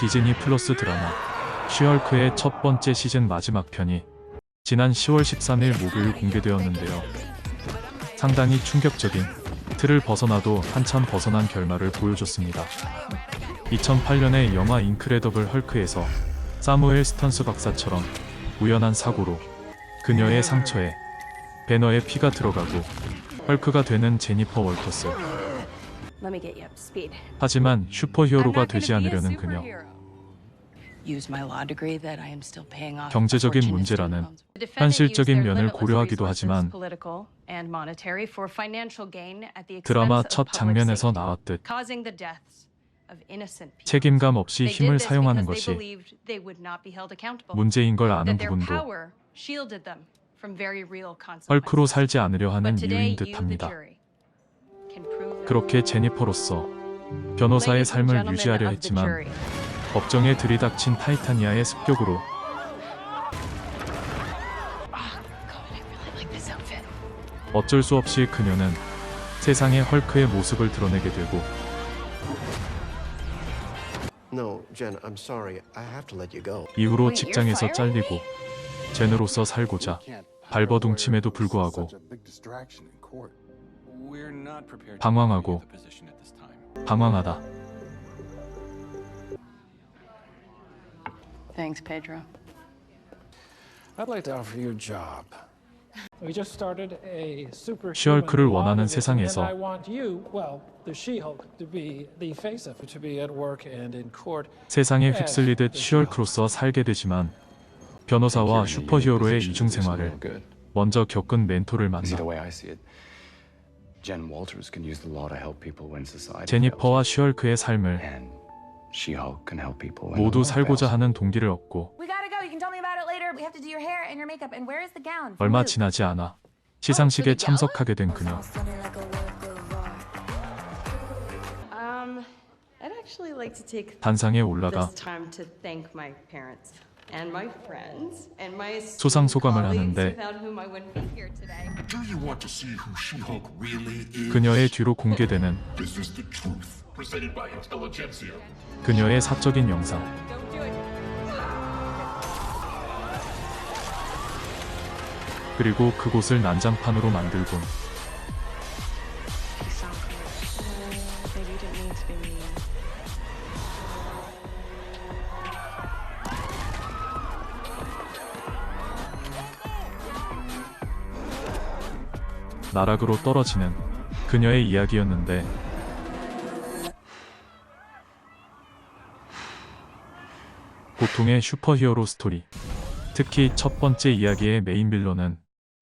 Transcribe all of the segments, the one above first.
디즈니 플러스 드라마 쉬얼크의 첫 번째 시즌 마지막 편이 지난 10월 13일 목요일 공개되었는데요. 상당히 충격적인 틀을 벗어나도 한참 벗어난 결말을 보여줬습니다. 2008년의 영화 인크레더블 헐크에서 사무엘 스턴스 박사처럼 우연한 사고로 그녀의 상처에 배너에 피가 들어가고 헐크가 되는 제니퍼 월터스. 하지만 슈퍼히어로가 되지 않으려는 그녀. 경제적인 문제라는 현실적인 면을 고려하기도 하지만 political and monetary for financial gain at the expense 드라마 of 첫 장면에서 나왔듯 causing the deaths of innocent people. 책임감 없이 힘을 사용하는 것이 they believed they would not be held accountable. 문제인 걸 아는 부분도 power shielded them from very real consequences. 헐크로 살지 않으려 하는 이유인 듯합니다. 그렇게 제니퍼로서 변호사의 삶을 유지하려 했지만 법정에 들이닥친 타이타니아의 습격으로. 어쩔 수 없이 그녀는 세상에 헐크의 모습을 드러내게 되고 No, Jen, I'm sorry. I have to let you go. 이후로 직장에서 잘리고 제누로서 살고자 발버둥침에도 불구하고 방황하고 방황하다 Thanks, Pedro. I'd like to offer you a job. We just started a super 시헐크를 원하는 세상에서 and I want you, well, the She-Hulk, to be the face of it, to be at work and in court. 세상에 휩쓸리듯 쉬얼크로서 살게 되지만 변호사와 슈퍼히어로의 이중 생활을 먼저 겪은 멘토를 만나 제니퍼와 쉬얼크의 삶을 She-Hulk can help people when 모두 살고자. 하는 동기를 얻고 We gotta go. You can tell me about it later. We have to do your hair and your makeup. And where is the gown? for 얼마 Luke? 지나지 않아 시상식에 참석하게 된 그녀 Um, I'd actually like to take 단상에 올라가 this time to thank my parents and my friends and my 수상 소감을 하는데 without whom I wouldn't be here today. Do you want to see who She-Hulk really is? 그녀의 뒤로 공개되는. 그녀의 사적인 영상 Don't do it. 그리고 그곳을 난장판으로 만들곤 나락으로 떨어지는 그녀의 이야기였는데 보통의 슈퍼히어로 스토리 특히 첫 번째 이야기의 메인 빌런은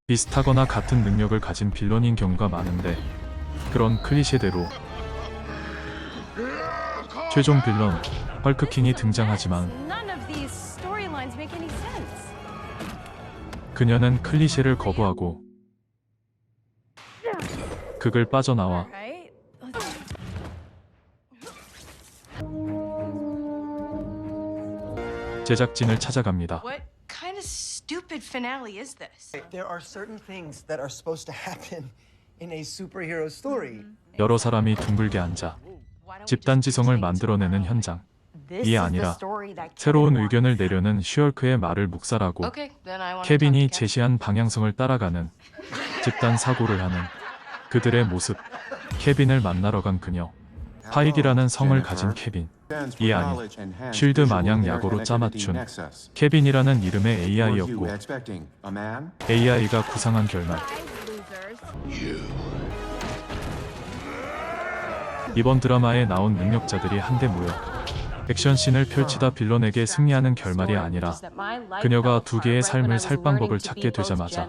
비슷하거나 같은 능력을 가진 빌런인 경우가 많은데 그런 클리셰대로 최종 빌런 헐크킹이 등장하지만. 그녀는 클리셰를 거부하고 극을 빠져나와? 제작진을 찾아갑니다. What kind of stupid finale is this? There are certain things that are supposed to happen in a superhero story. 여러 사람이 둥글게 앉아 집단 지성을 만들어내는 현장. 이 아니라 새로운 의견을 내려는 슈얼크의 말을 묵살하고 Okay, then I want 케빈이 제시한 방향성을 따라가는 집단 사고를 하는 그들의 모습. 케빈을 만나러 간 그녀. 파이디라는 성을 가진 케빈. 이 아닌 쉴드 마냥 약오로 짜맞춘 케빈이라는 이름의 AI였고 AI가 구상한 결말. 이번 드라마에 나온 능력자들이 한데 모여 액션씬을 펼치다 빌런에게 승리하는 결말이 아니라 그녀가 두 개의 삶을 살 방법을 찾게 되자마자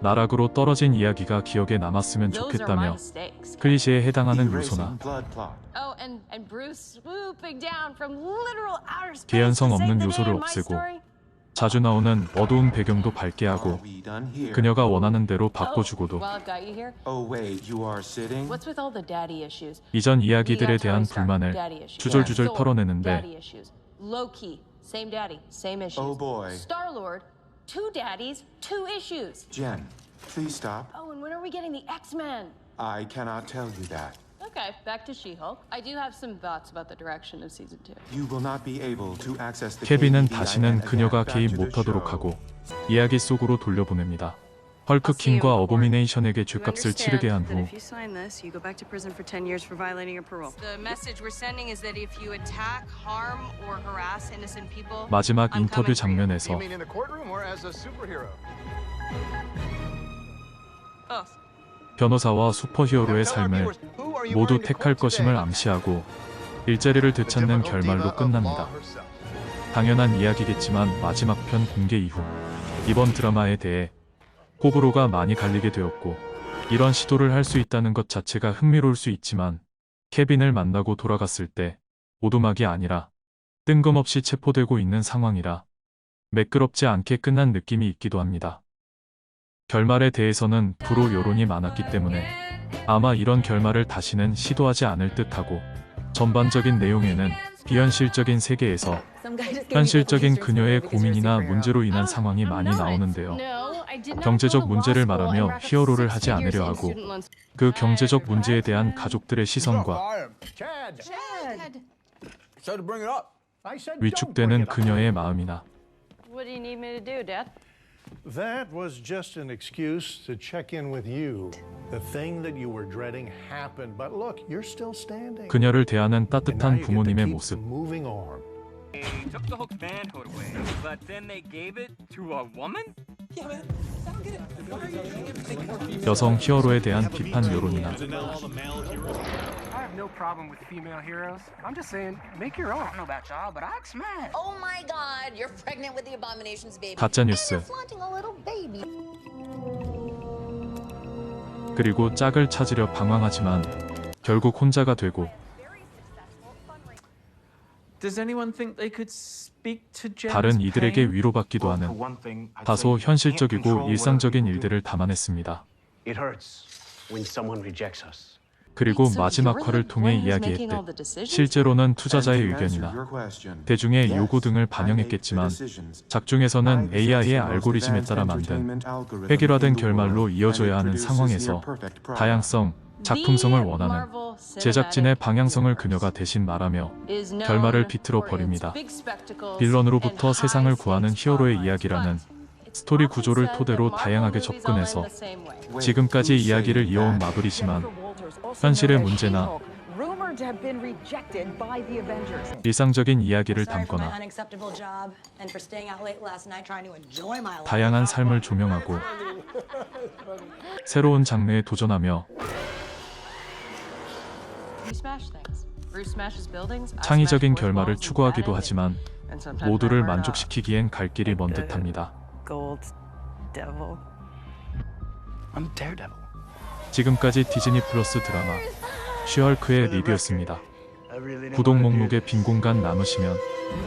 나락으로 떨어진 이야기가 기억에 남았으면 좋겠다며 클리셰에 해당하는 요소나 Oh, 개연성 없는 요소를 없애고. 자주 나오는 어두운 배경도 밝게 하고 그녀가 원하는 대로 바꿔주고도 Oh? 이전 이야기들에 대한 불만을. 주절주절 털어내는데. Oh. Jen, please stop. Oh, and when are we getting the X Men? I cannot tell you that. Okay, back to She-Hulk. I do have some thoughts about the direction of season two. You will not be able to access the 케빈은 다시는 그녀가 개입 못하도록. 하고 이야기 속으로 돌려보냅니다. 헐크킹과 어보미네이션에게 죗값을 치르게 한후 If you sign this, you go back to prison for 10 years for violating your parole. The message we're sending is that if you attack, harm, or harass innocent people, 마지막 I'm 인터뷰 coming for you. 장면에서 in the courtroom or as a superhero? Both. 변호사와 슈퍼히어로의 삶을 모두 택할 것임을 암시하고 일자리를 되찾는 결말로 끝납니다. 당연한 이야기겠지만 마지막 편 공개 이후 이번 드라마에 대해 호불호가 많이 갈리게 되었고 이런 시도를 할 수 있다는 것 자체가 흥미로울 수 있지만 케빈을 만나고 돌아갔을 때 오두막이 아니라 뜬금없이 체포되고 있는 상황이라 매끄럽지 않게 끝난 느낌이 있기도 합니다. 결말에 대해서는 불호 여론이 많았기 때문에 아마 이런 결말을 다시는 시도하지 않을 듯하고 전반적인 내용에는 비현실적인 세계에서 현실적인 그녀의 고민이나 문제로 인한 상황이 많이 나오는데요. 경제적 문제를 말하며 히어로를 하지 않으려 하고. 그 경제적 문제에 대한 가족들의 시선과 위축되는 그녀의 마음이나 That was just an excuse to check in with you. The thing that you were dreading happened, but look, you're still standing. 그녀를 대하는 따뜻한 부모님의 모습 moving on. took the hook manhood away, but then they gave it to a woman? 여성 히어로에 대한 비판 여론이나 I have no problem with female heroes. I'm just saying, make your own. I don't know about y'all, but I'd smash. Oh my god, you're pregnant with the Abomination's baby. 가짜 뉴스 그리고 짝을 찾으려 방황하지만 결국 혼자가 되고 Does anyone think they could speak to Jen's 다른 이들에게? 위로받기도 하는 다소 현실적이고 일상적인 일들을 담아냈습니다. 그리고 So 마지막 you're 화를 the 통해 이야기했대. 실제로는 투자자의 의견이나 대중의 요구 등을 반영했겠지만. 작중에서는 AI의 알고리즘에 따라 만든 획일화된 결말로 이어져야 하는 상황에서. 다양성, 작품성을 원하는 제작진의 방향성을 그녀가 대신 말하며 결말을 비틀어 버립니다. 빌런으로부터 세상을 구하는 히어로의. 이야기라는 스토리 구조를 토대로 다양하게 접근해서 지금까지 이야기를 이어온? 마블이지만 현실의 문제나. 일상적인 이야기를 담거나. 다양한 삶을 조명하고 새로운 장르에 도전하며 창의적인 결말을 추구하기도 하지만 모두를. 만족시키기엔 갈 길이 먼 듯합니다. Gold devil. I'm Daredevil. 지금까지 디즈니 플러스 드라마 쉬헐크의 리뷰였습니다. 구독 목록에 빈 공간 남으시면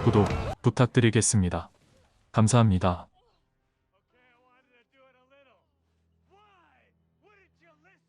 구독 부탁드리겠습니다. 감사합니다.